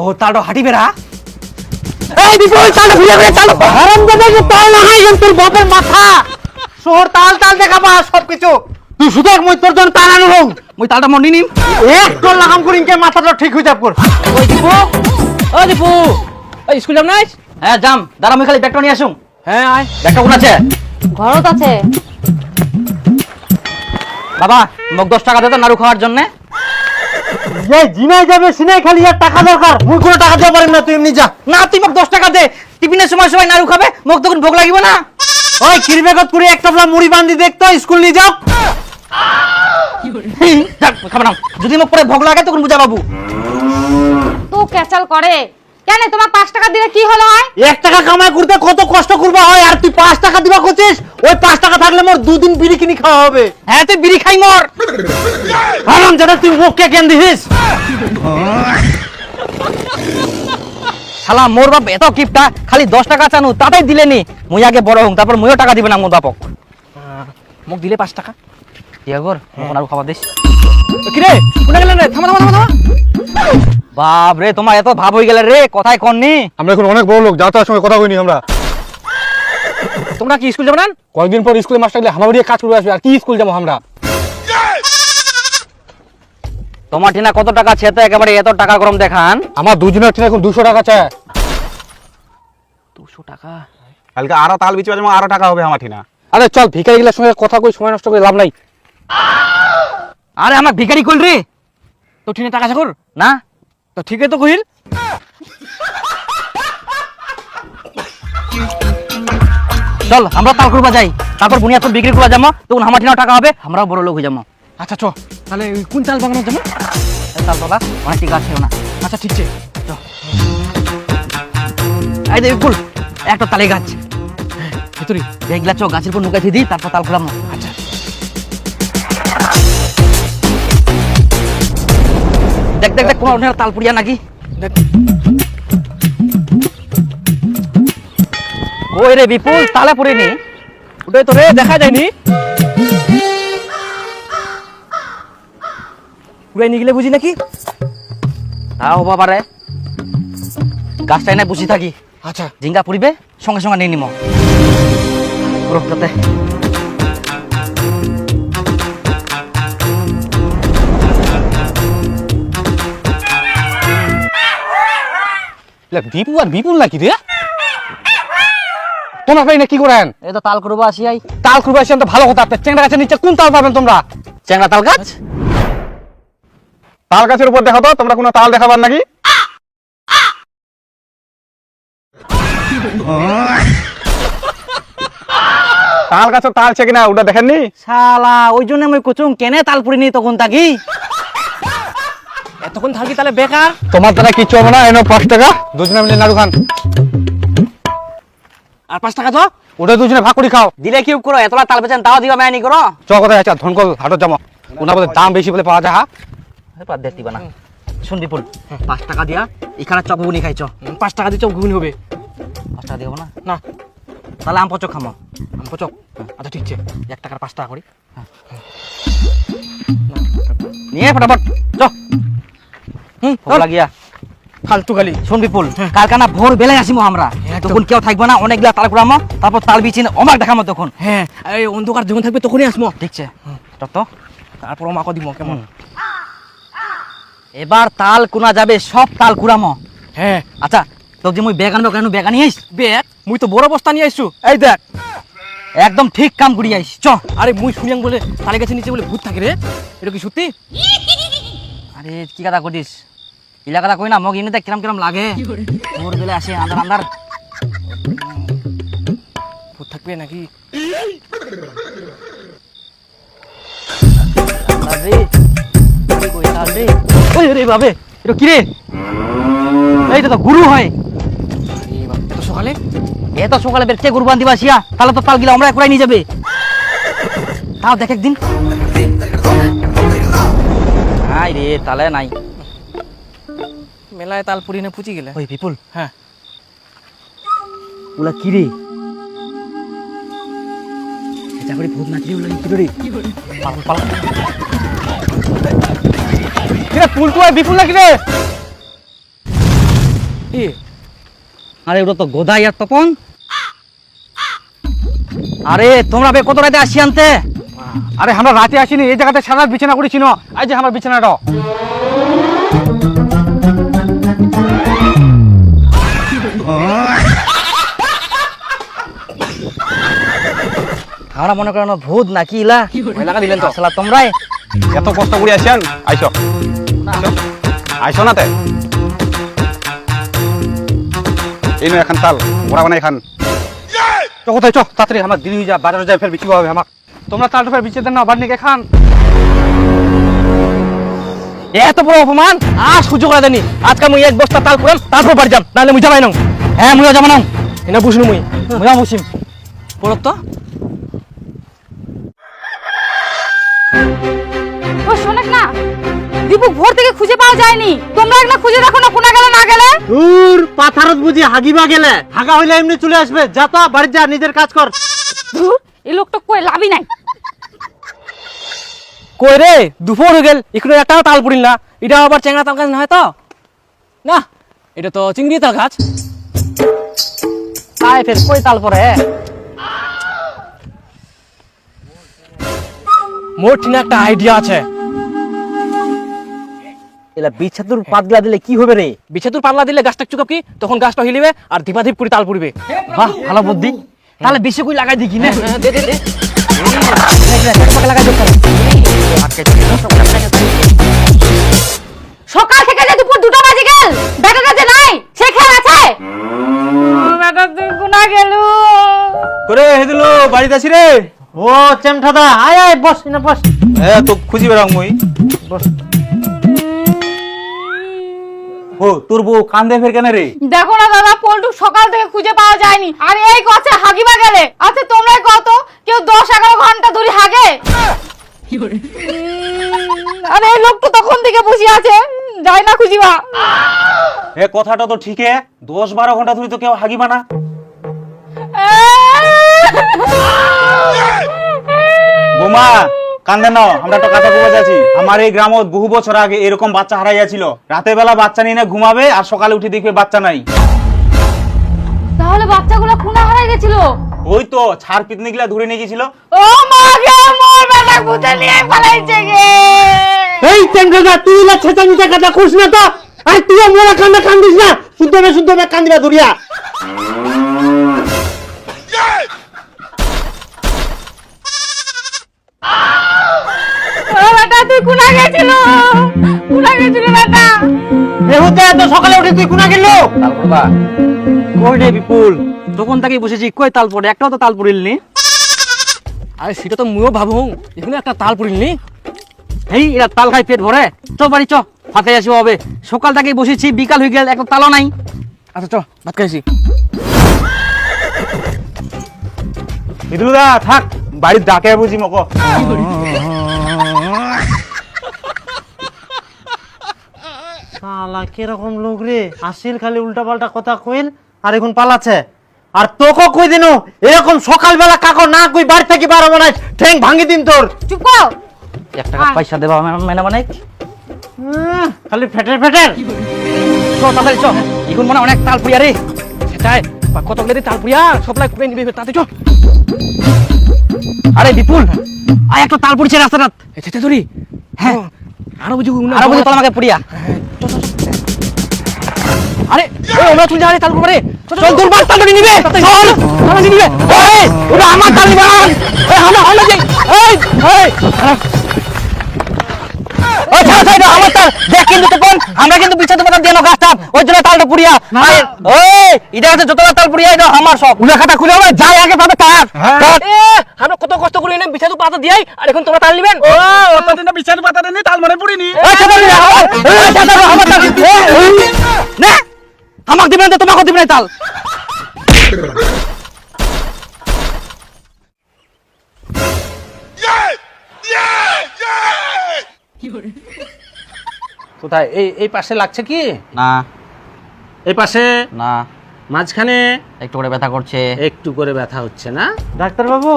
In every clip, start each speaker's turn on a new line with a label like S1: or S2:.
S1: ও তালটা হাঁটি বেড়া। এই বিপুল ঘুরে ঘুরে হারাম দাদা যে তাল তোর বাপের মাথা। শহর তাল তাল দেখাবা সব কিছু তুই শুধু এক মই তোর জন্য তাল আনু হোক মই তালটা মন্দি নিম। এক তোর লাগাম করি ইনকে মাথাটা ঠিক হয়ে যাব কর
S2: ওই দীপু ও দীপু। ওই স্কুল যাম নাই
S1: হ্যাঁ যাম। দাঁড়া আমি খালি ব্যাগটা নিয়ে আসুন
S2: হ্যাঁ আয়।
S1: ব্যাগটা কোন আছে?
S3: ঘরত আছে।
S1: বাবা মোক দশ টাকা দে তো নাড়ু খাওয়ার জন্য। এই জিনাই যাবে সিনাই খালি আর টাকা দরকার। মুই কোনো টাকা দিতে পারেন না তুই এমনি যা। না তুই মোক দশ টাকা দে। টিফিনের সময় সবাই নাড়ু খাবে মোক তখন ভোগ লাগিব না। ওই কিরবেগত করে এক টাপলা মুড়ি বান্ধি দেখতো স্কুল নিয়ে যাও। না যদি মোক পরে ভোগ লাগে তখন বুঝা বাবু।
S3: তো ক্যাচাল করে। কেন তোমার পাঁচ টাকা দিলে কি হলো হয়?
S1: এক টাকা কামাই করতে কত কষ্ট করবা হয়? আর তুই পাঁচ টাকা দিবা করছিস ওই পাঁচ টাকা থাকলে মোর দুদিন বিড়ি কিনি খাওয়া হবে। হ্যাঁ তুই বিড়ি খাই মর। আরাম জানা তুই মুখকে কেন দিছিস? শালা মোর বাপ এত কিপটা খালি দশ টাকা চানু তাতেই দিলে নি। মুই আগে বড় হং তারপর মুইও টাকা দিবে না মোর বাপক।
S2: মোক দিলে পাঁচ টাকা?
S1: দিয়া গর মোক আর খাবার দিস?
S2: কিরে কোনে গেলেন রে? থামা থামা থামা থামা।
S1: বাপ রে তোমার এত ভাব হয়ে গেলে রে কথাই কননি
S4: আমরা এখন অনেক বড় লোক যাতার সঙ্গে কথা কইনি আমরা।
S2: তোমরা কি স্কুল যাবে না?
S4: কয়েকদিন পর স্কুলে মাস্টার গেলে হামাবাড়িয়ে কাজ করবে আসবে আর কি স্কুল যাব আমরা?
S1: তোমার ঠিনা কত টাকা ছেতে একেবারে এত টাকা গরম দেখান।
S4: আমার দুজনের ঠিক এখন দুশো টাকা চায়।
S1: দুশো টাকা?
S5: কালকে আরও তাল বিচে যেমন আরও টাকা হবে আমার ঠিনা
S4: আরে চল ভিখারিগুলোর সঙ্গে কথা কই সময় নষ্ট করে লাভ নাই।
S1: আরে আমার ভিখারি কইল রে।
S2: তো ঠিনে টাকা চাকর
S1: না।
S2: তো ঠিকই তো কহিল?
S1: চল আমরা তাল করবা যাই। তারপর বুনিয়াদ বিক্রি করবা যাব তখন আমার ঠিনাও টাকা হবে আমরাও বড় লোক হয়ে যাব
S2: আচ্ছা চ। তাহলে কোন চাল বাগানো যাব
S1: তাল তোলা অনেক ঠিক আছে না?
S2: আচ্ছা ঠিক আছে
S1: এই দেখ একটা তালে গাছ।
S2: ভিতরি।
S1: দেখলা চো গাছের উপর নুকাই দিই তারপর তাল খোলাম। দেখ দেখ দেখ কোনো অন্য তাল নাকি?
S2: দেখ।
S1: ওই রে বিপুল? তালে পুড়িনি
S2: ওটাই তো রে দেখা যায়নি। পুরাই নিয়ে গেলে বুঝি নাকি?
S1: তাও হবা পারে গাছটা এনে বসে থাকি।
S2: আচ্ছা।
S1: জিঙ্গা পুড়িবে? সঙ্গে সঙ্গে নিয়ে নিম। পুরো
S4: বিপুল আর বিপুল নাকি রে? তোমরা পাই না কি করেন?
S1: এই তো তাল করব আসি আই।
S4: তাল তো ভালো কথা চেংড়া গাছের নিচে কোন তাল পাবেন তোমরা?
S1: চ্যাংরা তাল গাছ?
S5: তাল গাছের উপর দেখো তো তোমরা কোনো তাল দেখাবার নাকি? তাল গাছের তাল ছে কিনা ওটা দেখেননি?
S1: শালা ওই জন্য আমি কুচুং কেনে তাল পুড়িনি তখন তাকি
S2: এতক্ষণ থাকি তাহলে বেকার।
S4: তোমার দ্বারা কিছু হবে না এনো পাঁচ টাকা। দুজনে মিলে নাড়ু খান।
S2: আর পাঁচ টাকা তো
S4: ওটা দুজনে ভাগ করে খাও।
S1: দিলে কি করো? এতলা তাল বেচেন তাও দিবা মায়নি করো?
S4: চ কথা আছে? ধনকল হাটত যাব। ওনার বলে দাম বেশি বলে পাওয়া যায় হা
S1: বাদ দেখ দিবা না। শুন বিপুল পাঁচ টাকা দিয়া এখানে বুনি খাইছ।
S2: হুম, পাঁচ টাকা দিচ্ছ ঘুগনি হবে।
S1: পাঁচ টাকা দিব না?
S2: না।
S1: তাহলে আম পচক খামো।
S2: আম পচক? আচ্ছা ঠিক আছে।
S1: এক টাকার পাঁচ টাকা করি। নিয়ে ফটাফট চ।
S2: ফালতু খালি
S1: শুন বিপুল কালকানা ভোর বেলায় আসিমো আমরা।
S2: একদম।
S1: তখন কেউ থাকবে না অনেকগুলা তাল তারপর তাল বিচিন অমাক দেখামো তখন।
S2: হ্যাঁ এই অন্ধকার যখন থাকবে তখনই আসমো।
S1: ঠিকছে তত
S2: তারপর মাকে দিব কেমন?
S1: এবার তাল কুনা যাবে সব তাল
S2: হ্যাঁ।
S1: আচ্ছা তোকে যে মুই বেগ আনব কেন বেগ আনি আইস
S2: বেগ মুই তো বড় বস্তা নিয়ে আইসু। এই দেখ।
S1: একদম ঠিক কাম করি আইস চ।
S2: আরে মুই শুনিয়াং বলে তালে গাছের নিচে বলে ভূত থাকে রে। এটা কি সত্যি?
S1: আরে কি কথা করিস ইলা কথা কই না মগ ইনে দেখ কিরম কিরম লাগে। ভোর বেলা আসে আন্দার আন্দার
S2: ভূত থাকবে নাকি?
S1: রে বাবে এটা কি রে এইটা তো গুরু হয়।
S2: এই এত সকালে
S1: এত সকালে বের কে গরু আসিয়া তাহলে তো তাল গিলা আমরা একলাই নিয়ে যাবে। তাও দেখ একদিন। নাই রে তালে নাই।
S2: মেলায় তাল পুরি না পুচি গেলে।
S1: ওই বিপুল।
S2: হ্যাঁ।
S1: ওলা কি রে? এটা করে ভূত নাচলে ওলা কি রে পালা পালা।
S4: কিরে পুলটু আর বিপুল নাকি রে?
S1: আরে ওটা তো গোদাই আর তপন। আরে তোমরা বে কত রাতে আসি আনতে?
S4: আরে আমরা রাতে আসিনি এই জায়গাতে সারা বিছানা করেছি না। এই যে আমার বিছানাটা।
S1: আমরা মনে করেন ভূত নাকি ইলা? লাগা দিলেন তো। আসলা তোমরাই।
S5: এত কষ্ট করে আসেন আইসো। আইসো না তে। এই নো এখন তাল মোরা বানাই খান।
S4: চ কোথায়? চ তাড়াতাড়ি আমার হয়ে যা বাজারে যাই ফের বিক্রি হবে আমার। তোমরা তালটা ফের বিচে দেন না বাড়ি নিয়ে খান।
S2: এত বড় অপমান! আর সহ্য করে দেনি আজকে মুই এক বস্তা তাল করাম তারপর বাড়ি যাম। নাহলে মুই যাবাই না।
S1: হ্যাঁ মুইও যাব না।
S2: এনা বুঝনু মুই।
S1: মুইও বসিম।
S2: পড়ত তো।
S3: ও শোনেক না। দীপু ভোর থেকে খুঁজে পাওয়া যায়নি। তোমরা একলা খুঁজে দেখো না কোনা গেলে না গেলে।
S6: দূর পাথারত বুঝি হাগিবা গেলে। হাগা হইলে এমনি চলে আসবে। যা তো বাড়ি যা নিজের কাজ কর।
S3: ধুর, এই লোকটা কই? লাভই নাই।
S2: কই রে? দুপুর হয়ে গেল। এখানে একটাও তাল পড়িল না। এটা আবার চেংড়া তাল গাছ না হয় তো? না এটা তো চিংড়ি তাল গাছ।
S1: আয় ফের কই তাল পরে?
S2: মোর ঠিক একটা আইডিয়া আছে।
S1: এলা বিছাতুর পাতলা দিলে কি হবে রে?
S2: বিছেতুর পাল্লা দিলে গাছটা চুকাপ কি? তখন গাছটা হিলিবে আর ধীপাধীপ করে তাল পড়বে।
S1: বাহ ভালো বুদ্ধি। তাহলে বেশি কই লাগাই দিকি না।
S2: দে দে দে।
S1: লাগাই
S3: সকাল থেকে যে দুপুর দুটো বাজে গেল নাই সে খেয়াল আছে? বেটা তুই কোনা গেল?
S5: করে হেদিলো বাড়িতে আছি রে?
S6: ও চেমঠাদা আয় আয় বস না বস।
S5: এ তো খুঁজি বেড়াং মুই। ও তোর বউ কান্দে ফের কেন রে?
S3: দেখো না দাদা পল্টু সকাল থেকে খুঁজে পাওয়া যায়নি। আর এই গছে হাগিবা গেলে? আচ্ছা তোমরাই কত কেউ দশ এগারো ঘণ্টা ধরে হাগে? আরে এই লোক তো তখন থেকে বসে আছে। যাই না খুঁজিবা।
S5: এ কথাটা তো ঠিক দশ বারো ঘণ্টা ধরে তো কেউ হাগিবা না। বোমা কান্দে না আমরা তো কথা বলে যাচ্ছি। আমার এই গ্রামত বহু বছর আগে এরকম বাচ্চা হারাইয়াছিল রাতের বেলা বাচ্চা নিয়ে না ঘুমাবে আর সকালে উঠে দেখবে বাচ্চা নাই।
S3: তাহলে বাচ্চাগুলো খুনা হারাই গেছিল?
S5: ওই তো ছাড় পিতনি গুলা ধরে নিয়ে গেছিল।
S3: ও মা গে মোর বেটা খুঁজে নিয়ে পালাইছে গে।
S6: এই চেমঠাদা তুই না ছেঁচা মিচা কথা খুশ না তো। আর তুই মোরা কান্দা কান্দিস না। শুদ্ধ হবে শুদ্ধ হবে কান্দিবা দুরিয়া এহুতে এত সকালে উঠে তুই কোনা গেল?
S1: তাল কই রে বিপুল? তখন তাকে বসেছি কই তাল পড়ে একটাও তো তাল পড়িলনি
S2: আরে সেটা তো মুইও ভাবু। এখানে একটা তাল পড়িলনি
S1: এই এরা তাল খাই পেট ভরে। চ বাড়ি চ। হাতে আসব হবে সকাল থেকে বসেছি বিকাল হয়ে গেল একটা তালও নাই।
S2: আচ্ছা চ ভাত খাইছি।
S5: থাক বাড়ির ডাকে বুঝি মকো।
S6: শালা কীরকম লোক রে? আসিল খালি উল্টা পাল্টা কথা কইল আর এখন পালাচ্ছে। আর তোকে কই দিনু? এরকম সকালবেলা কাকো না কই বাড়ি থেকে বার হব না। ঠ্যাং ভাঙি দিন তোর।
S3: চুপ কর।
S1: এক টাকা পয়সা দেবা মেনা মানে?
S6: খালি ফেটের ফেটের।
S1: চ তাড়াতাড়ি চ। এখন মনে অনেক তাল পুড়িয়া রে।
S2: সেটাই। কত গেলে তাল পুরিয়া সপ্লাই করে নিবি তাতে চ।
S1: আরে বিপুল আয় একটা তাল পড়ছে রাস্তাটা
S2: এতে ধরি?
S1: হ্যাঁ।
S2: আরও বুঝি
S1: আরও বুঝে তোর আমাকে পুড়িয়া।
S2: আরে আমরা যাবে তাল করে চল তোর বাস তাল নিবে চল তাল নিবে এই ওটা আমার তাল নিবে এই আমরা আমরা যাই এই এই
S1: ও ছাড় ছাড় আমার তাল দেখ কিন্তু তখন আমরা কিন্তু বিছাতে পাতা দিয়ে গাছটা ওই জন্য তালটা পুড়িয়া আরে ওই এটা হচ্ছে যতটা তাল পুড়িয়া এটা আমার সব
S2: উলা খাতা খুলে হবে যাই আগে পাবে তার আমরা কত কষ্ট করে এনে বিছাতু পাতা দিয়াই আর এখন তোমরা তাল নিবেন ও
S5: অতদিন বিচার পাতা দেনি তাল মনে পড়িনি
S1: আমার তাল না না তোমাকে দিবেন না তাল
S6: কোথায়? এই এই পাশে লাগছে কি?
S1: না।
S6: এই পাশে?
S1: না।
S6: মাঝখানে?
S1: একটু করে ব্যথা করছে।
S6: একটু করে ব্যথা হচ্ছে না? ডাক্তার বাবু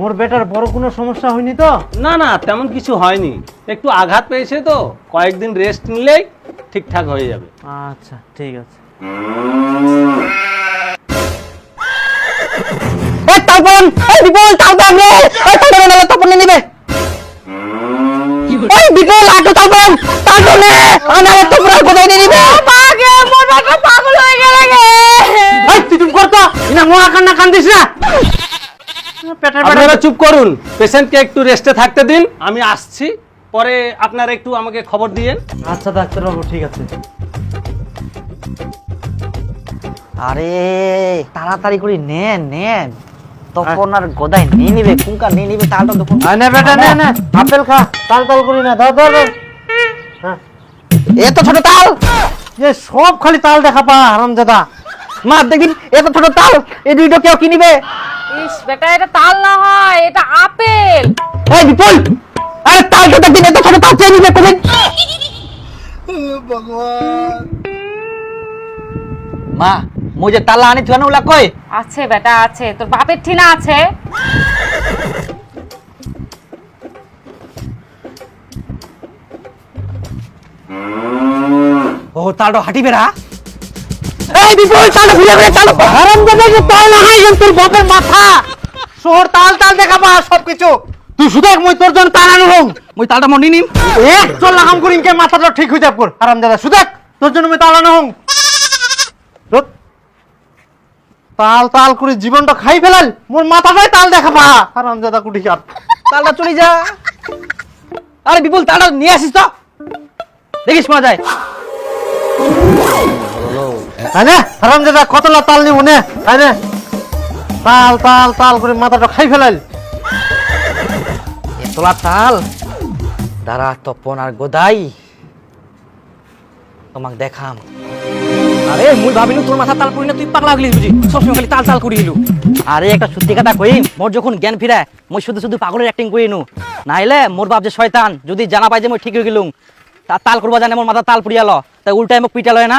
S6: মোর বেটার বড় কোনো সমস্যা হয়নি তো?
S7: না না তেমন কিছু হয়নি। একটু আঘাত পেয়েছে তো কয়েকদিন রেস্ট নিলেই ঠিকঠাক হয়ে যাবে।
S6: আচ্ছা ঠিক আছে।
S1: এই তালপন এই বিপুল রে। নিবে। ওই বিপুল আটো আনালে তোমরা কোথায় নিয়ে নিবে?
S3: পাগল হয়ে গেলে গে।
S6: এই তুই চুপ কর তো ইনা মোয়া কান্না কান্দিস না।
S7: আপনারা চুপ করুন পেশেন্টকে একটু রেস্টে থাকতে দিন আমি আসছি। পরে আপনারা একটু আমাকে খবর দিয়েন।
S6: আচ্ছা ডাক্তারবাবু ঠিক আছে।
S1: আরে তাড়াতাড়ি করে নেন নেন। তখন আর গোদায় নিয়ে নিবে কুঙ্কা নিয়ে নিবে তালটা তখন
S6: নে বেটা নে নে। আপেল খা তাল তাল করি না দাও দাও দাও। হ্যাঁ।
S1: এত ছোট তাল।
S6: এ সব খালি তাল দেখা পা হারামজাদা।
S1: মা দেখবিন এত ছোট তাল। এই দুইটা কেউ কিনিবে
S3: ইস বেটা এটা তাল না হয় এটা আপেল।
S1: এই বিপুল আরে তাল তো দেখবিন এত ছোট তাল চেয়ে নিবে কোনদিন? মা মই যে তালা আনি থুয়ানো উলা কই?
S3: আছে বেটা আছে। তোর বাপের ঠিনা আছে।
S1: ও তালটা হাঁটি বেড়া। এই বিপুল তালটা ঘুরে ঘুরে তাল
S6: হারামজাদা যে তাল লাগাই গেল তোর বাপের মাথা। শহর তাল তাল দেখা পা সব কিছু তুই শুধু এক মই তোর জন্য তাল আনু হং
S1: মই তালটা মনি নিম।
S6: এক চল লাগাম করিম কে মাথাটা ঠিক হয়ে যাব কর। হারামজাদা শুধু তোর জন্য মই তাল আনু হং। তাল তাল করে জীবনটা খাই ফেলাল। মোর মাথাটাই তাল দেখা পা হারামজাদা কুটি কাপ
S1: তালটা চলে যা। আরে বিপুল তালটা নিয়ে আসিস তো। দেখিস মা যায়।
S6: না? হারামজাদা কতলা তাল নিব নে? না? তাল তাল তাল করে মাথাটা খাই ফেলাল।
S1: এতলা তাল? দাঁড়া তপন আর গোদাই। তোমাক দেখাম। আরে, মুই ভাবিলু তোর মাথা তাল পড়ি না তুই পাগলা হলি বুঝি। সবসময় খালি তাল তাল করিলু আরে, একটা সত্যি কথা কই, মোর যখন জ্ঞান ফিরায়, মই শুধু শুধু পাগলের অ্যাক্টিং করি নু নাইলে মোর বাপ যে শয়তান, যদি জানা পাই যে মই ঠিক হয়ে গেলুম, তা তাল করবা জানে মোর মাথা তাল পুড়িয়াল তাই উল্টাই মোক পিটালয় না?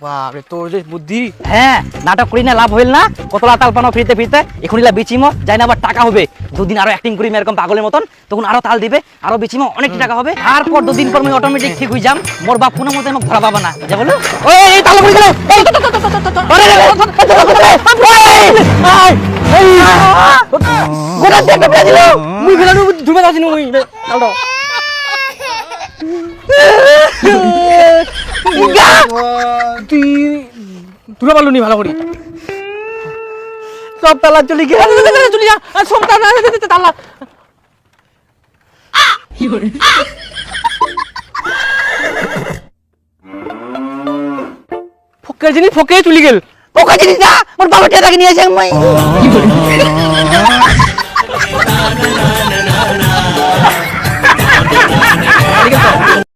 S2: বাপরে তোর যে বুদ্ধি
S1: হ্যাঁ নাটক করি না লাভ হইল না কতলা তাল পানো ফিরতে ফিরতে এখনই বিচিমো যাই না আবার টাকা হবে দুদিন আরও অ্যাক্টিং করি এরকম পাগলের মতন তখন আরও তাল দিবে আরও বিচিমো অনেক টাকা হবে তারপর দুদিন পর আমি অটোমেটিক ঠিক হয়ে যাম মোর বাপ কোনো মতে আমাকে ধরা পাবা না যা বলো ওই এই তাল এই, এই, গোটা দেখবে পেয়ে দিল
S2: মুই ফেলানো ধুমে যাচ্ছি মুই তালটো তুই ধুরে পারলু নি ভালো করি।
S1: সব তালা চলে গেল
S2: চলে যা। সব তাল তাল্লা ফকের জিনিস ফকে চলে গেল।
S1: পোকা জিনিস না মোর বাবা টেটাকে নিয়ে আসে আমি